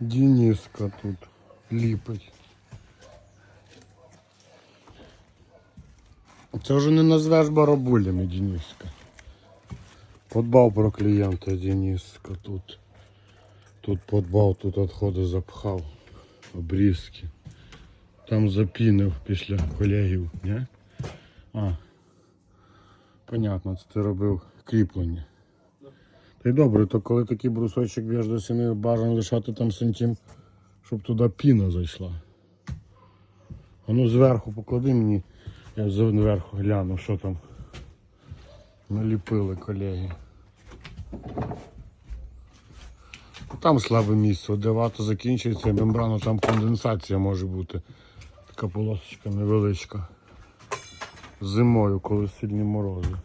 Дениска тут ліпить. Це вже не назвеш барабулями Дениска. Подбав про клієнта Дениска тут. Тут подбав, тут відходи запхав. Обрізки. Там запінив після колегів, не? А. Понятно, це ти робив кріплення. Та й добре, то коли такий брусочок б'єш до стіни, бажано лишати там сантим, щоб туди піна зайшла. А ну зверху поклади мені, я зверху гляну, що там наліпили колеги. Там слабе місце, де вата закінчується, мембрана, там конденсація може бути. Така полосочка невеличка. Зимою, коли сильні морози.